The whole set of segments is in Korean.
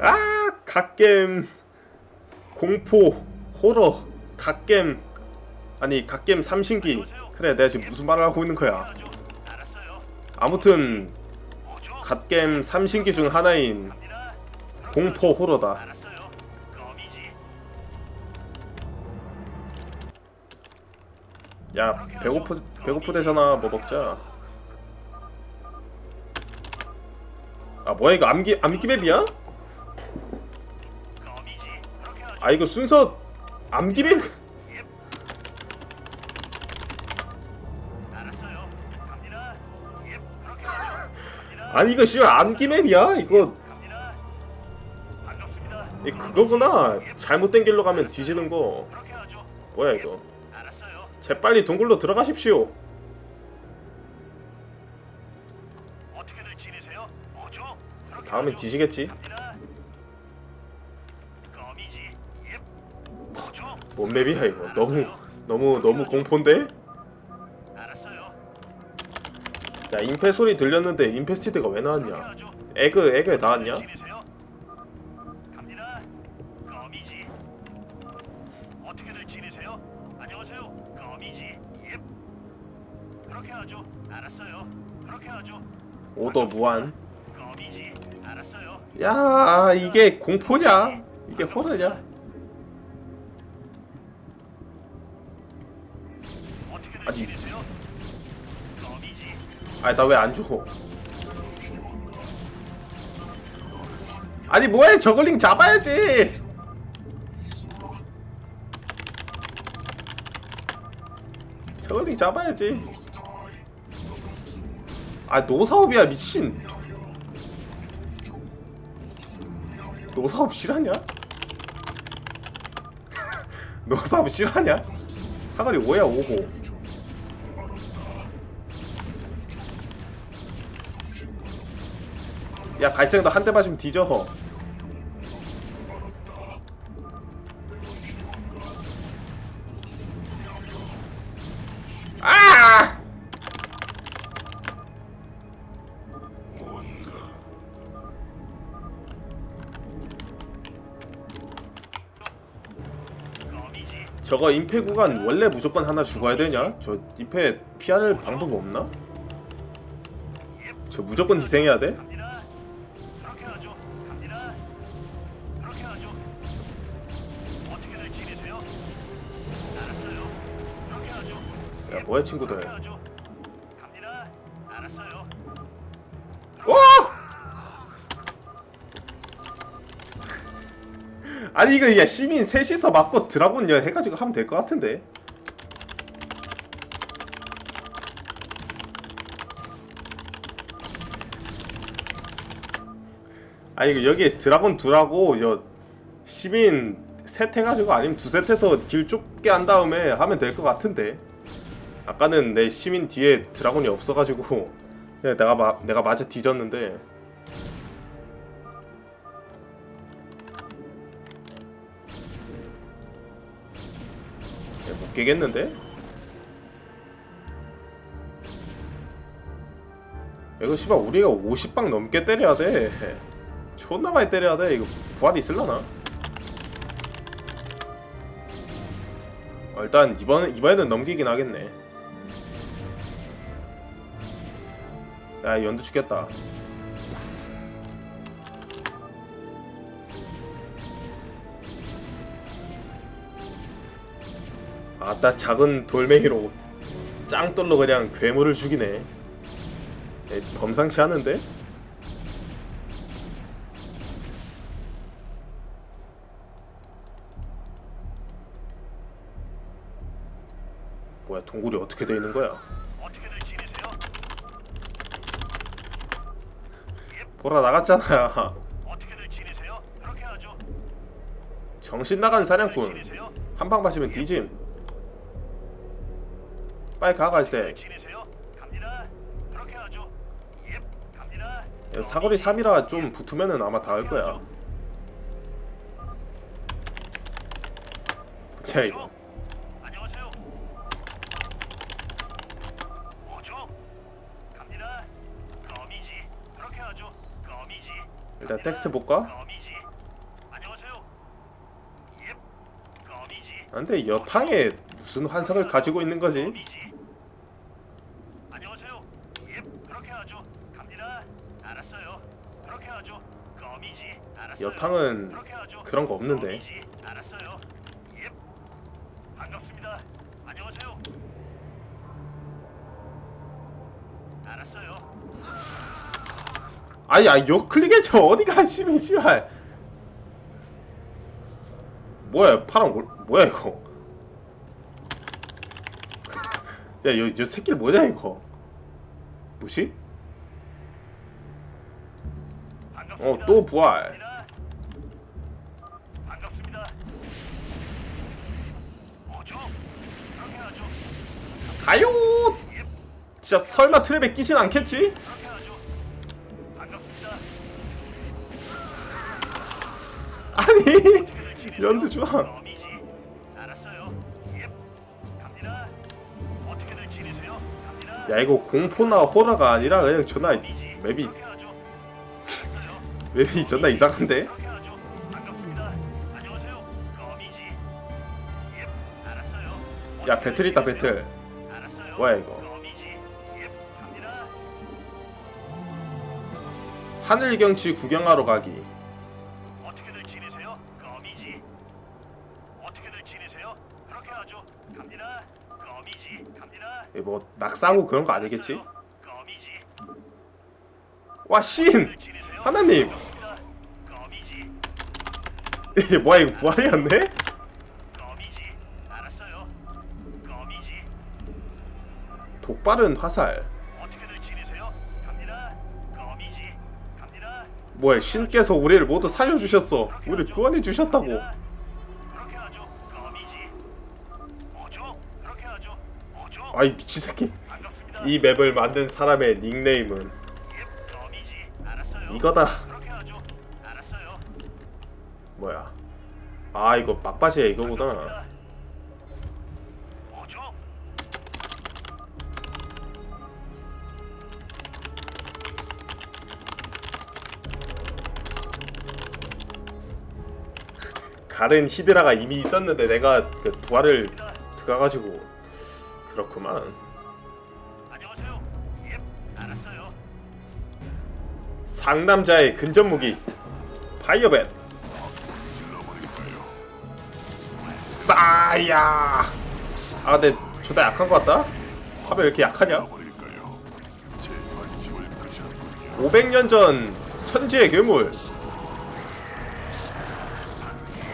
아 갓겜 공포 호러 갓겜 아니 갓겜 삼신기. 그래 내가 지금 무슨 말을 하고 있는 거야? 아무튼 갓겜 삼신기 중 하나인 공포 호러다. 야 배고프 배고프대잖아 뭐 먹자. 아 뭐야 이거 암기 암기 맵이야? 아 이거 순서 암기 맵 아니 이거 씨발 암기 맵이야 이거. 이 그거구나. 잘못된 길로 가면 뒤지는 거. 뭐야 이거? 재빨리 동굴로 들어가십시오? 다음엔 뒤지겠지. 뭔 맵이야 이거 너무 너무 너무 공포인데? 야 임페 소리 들렸는데 임페스티드가 왜 나왔냐. 에그 에그 나왔냐? 오더 무한. 야 이게 공포냐? 이게 호러냐? 아니 나 왜 안 줘? 아니 뭐해 저글링 잡아야지 저글링 잡아야지 아 노사업이야 미친 노사업 실하냐? 노사업 실하냐? 사거리 5야 5고 야 갈색 너 한 대 맞으면 뒤져 아! 저거 임페 구간 원래 무조건 하나 죽어야 되냐? 저 임페 피할 방법 없나? 저 무조건 희생해야 돼? 뭐야 친구들. 알았어요. 와! 아니 이거 야 시민 셋이서 맞고 드라곤 야 해가지고 하면 될 것 같은데 아니 이거 여기 드라곤 둘하고 여 시민 셋 해가지고 아니면 두 셋 해서 길 좁게 한 다음에 하면 될 것 같은데 아까는 내 시민 뒤에 드라곤이 없어가지고 그냥 내가 마, 내가 맞아 뒤졌는데 야, 못 깨겠는데? 이거 씨발 우리가 50방 넘게 때려야 돼 존나 많이 때려야 돼 이거 부활이 있을라나? 어, 일단 이번 이번에는 넘기긴 하겠네 야 연두 죽겠다 아따 작은 돌멩이로 짱돌로 그냥 괴물을 죽이네 에, 범상치 않은데? 뭐야 동굴이 어떻게 돼 있는 거야? 어떻게들 지내세요? 보라 나갔잖아 어떻게들 지내세요? 그렇게 하죠. 정신 나간 사냥꾼 지내세요? 한방 맞으면 뒤짐 빨리 가 갈색 지내세요? 갑니다. 그렇게 하죠. 예. 갑니다. 사거리 3이라 좀 붙으면은 아마 닿을 거야 자이 일단 텍스트 볼까? 안돼 여탕에 무슨 환상을 가지고 있는 거지? 여탕은 그런 거 없는데. 아니 아 요클릭했죠 어디가 심이 씨발 뭐야 파랑 뭐, 뭐야 이거 야요 요 새끼 뭐냐 이거 뭐지? 어 또 부활. 가요 진짜 설마 트랩에 끼진 않겠지? 아니 연두? 갑니다. 야 이거 공포나 호러가 아니라 그냥 존나. 맵이. 맵이 존나 이상한데? 야 배틀 있다 배틀. 뭐야, 이거? 하늘 경치 구경하러 가기 뭐 낙사하고 그런 거 아니겠지? 어떻게들 지내세요? 하나님. 이게 뭐야 이거 부활이었네? 독발은 화살. 뭐야 신께서 우리를 모두 살려주셨어 우리 구원해 주셨다고 그렇게 하죠. 껌이지. 뭐죠? 그렇게 하죠. 뭐죠? 아이 미친 새끼. 이 맵을 만든 사람의 닉네임은. 이거다. 뭐야 아 이거 막바지야 이거구나? 가른 히드라가 이미 있었는데 내가 그 부활을 들어가가지고 그렇구만. 안녕하세요. 예, 알았어요. 상남자의 근접 무기 파이어벳. 싸야! 아 근데 존나 약한 것 같다? 화면 왜 이렇게 약하냐? 500년 전 천지의 괴물.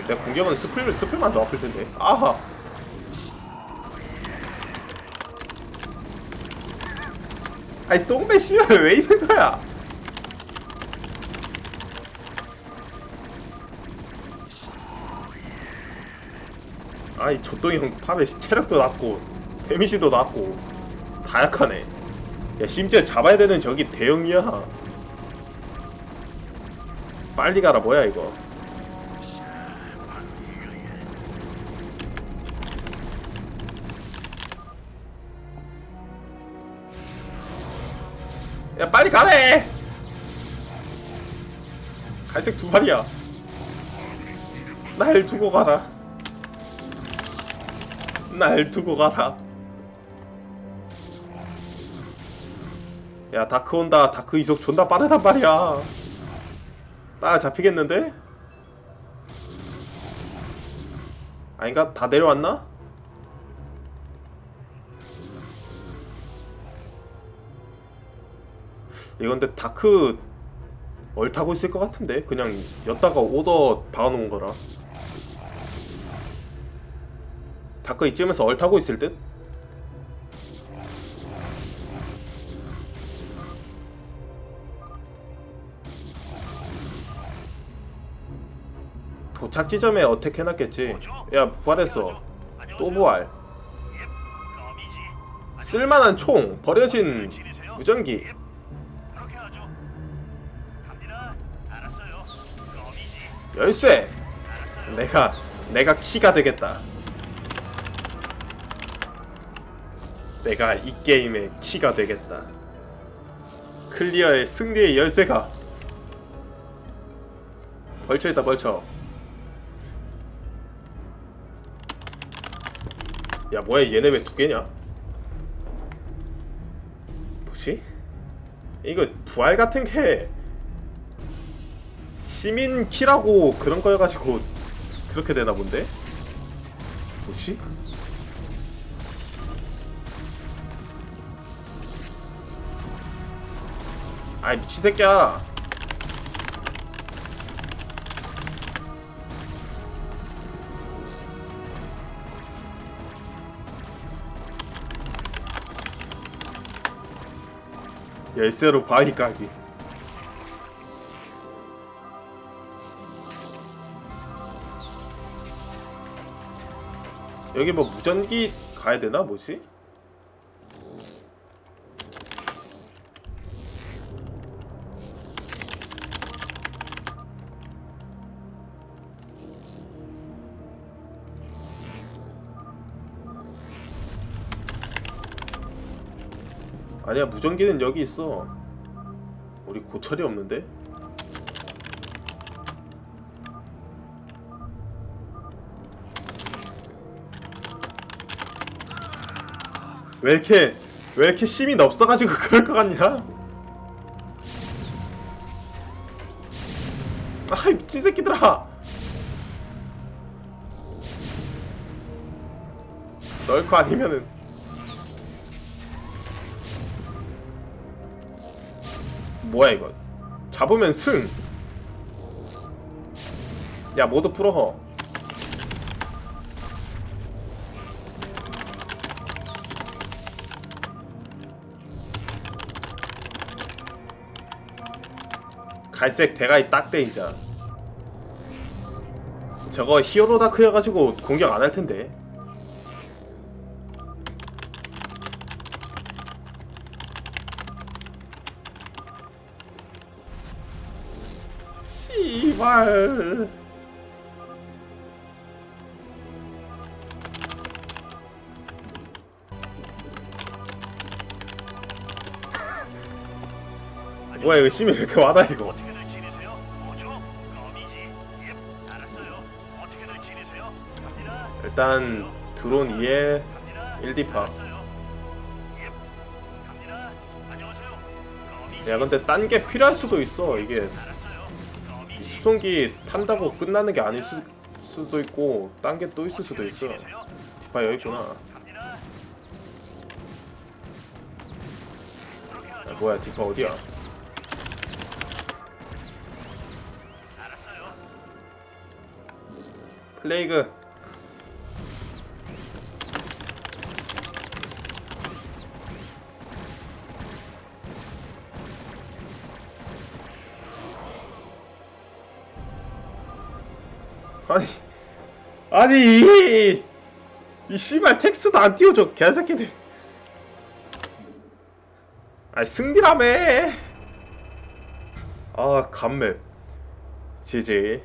내 공격은 스플, 스플만 더 아플 텐데. 아하 아니 똥배 씨발 왜 있는 거야? 아이 조똥이 형 팝에 체력도 낮고 데미지도 낮고 다 약하네. 야 심지어 잡아야 되는 적이 대형이야. 빨리 가라 뭐야 이거 야 빨리 가래 갈색 두 마리야 날 두고 가라 날 두고 가라 야 다크 온다 다크 이속 존나 빠르단 말이야 따라 잡히겠는데? 아닌가? 다 내려왔나? 이건 근데 다크 얼타고 있을 것 같은데? 그냥 였다가 오더 박아놓은 거라. 다크 이쯤에서 얼타고 있을 듯? 도착 지점에 어택 해놨겠지. 야 부활했어. 또 부활. 쓸만한 총 버려진 무전기 열쇠! 내가 내가 키가 되겠다. 내가 이 게임의 키가 되겠다. 클리어의 승리의 열쇠가. 벌쳐 있다 벌쳐 야 뭐야 얘네 왜 두 개냐? 뭐지? 이거 부활 같은 게 시민 키라고 그런 거여가지고 그렇게 되나 본데? 뭐지? 아이 미친 새끼야. 열쇠로 바위 까기. 여기 뭐 무전기 가야 되나 뭐지? 아니야 무전기는 여기 있어. 우리 고철이 없는데? 왜 이렇게 왜 이렇게 시민 없어가지고 그럴 것 같냐? 아이 미친 새끼들아! 널거 아니면은 뭐야 이거? 잡으면 승. 야 모두 풀어. 갈색 대가리 딱대 인자. 저거 히어로 다크여가지고 공격 안 할 텐데. 씨발. 뭐야 이거 심이 왜 이렇게 많아 이거 일단 드론 2에 갑니다. 1디파 알았어요. 예, 갑니다. 안녕하세요. 거미지. 야 근데 딴 게 필요할 수도 있어 이게. 수송기 탄다고 끝나는 게 아닐 수, 수도 있고 딴 게 또 있을 수도 있어? 디파 여기 있구나. 야, 뭐야 디파 어디야. 플레이그 아니 아니 이, 이 씨발 텍스트도 안 띄워줘 개새끼들. 아이 승리라며. 아 감맵 지지